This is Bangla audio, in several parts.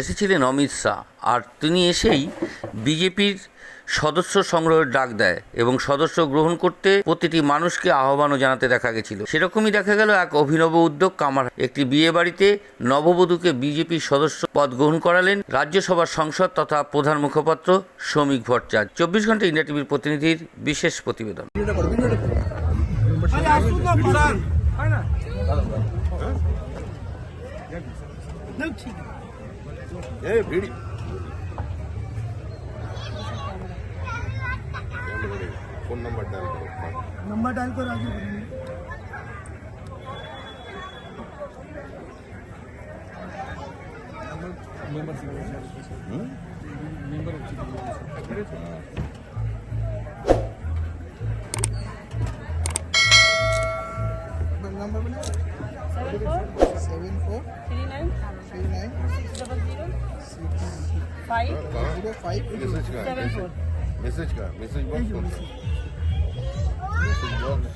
এসেছিলেন অমিত শাহ। আর তিনি এসেই বিজেপির সদস্য সংগ্রহের ডাক দেয় এবং সদস্য গ্রহণ করতে প্রতিটি মানুষকে আহ্বানও জানাতে দেখা গেছিল। সেরকমই দেখা গেল এক অভিনব উদ্যোগ। কামার একটি বিয়ে বাড়িতে নববধূকে বিজেপির সদস্য পদ গ্রহণ করালেন রাজ্যসভার সংসদ তথা প্রধান মুখপাত্র শ্রমিক ভট্টাচার্য। চব্বিশ ঘণ্টা ইন্ডিয়া টিভির প্রতিনিধির বিশেষ প্রতিবেদন। এ ভিড় ফোন নাম্বার ডায়াল করো নাম্বার ডায়াল করো আগে মেম্বার মেম্বার হচ্ছে number one. Seven four. Seven four three nine three nine six five zero five message का মেসেজ বক্স মেসেজ বক্স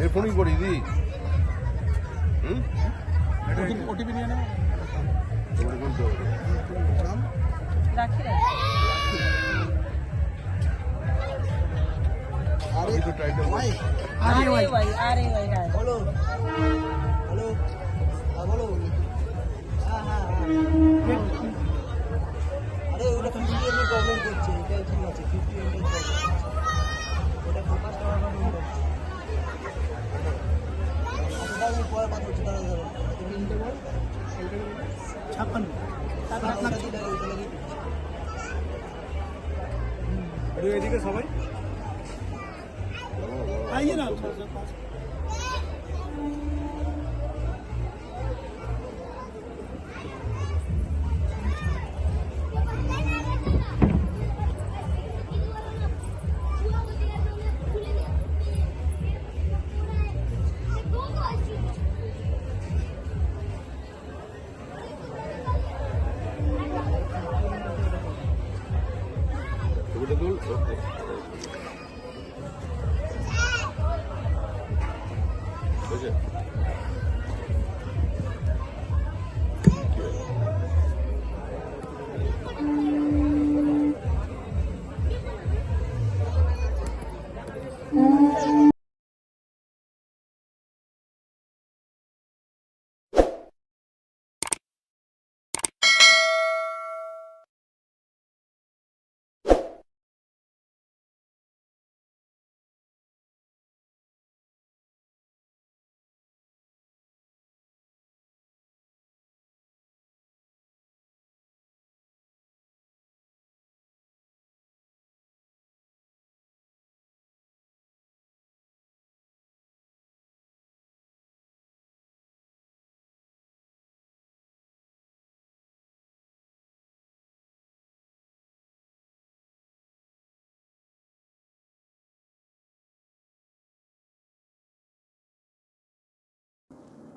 এর ফোনই করি দি হুম ওটিপি নিয়ে নাও রাখি রাখি you to try আরে ওটা কম্পিউটার ওটা ওটা আমি পরে বাদ করছি দাঁড়া এদিকে সবাই? Hayır abi. Burada dolu çok. it.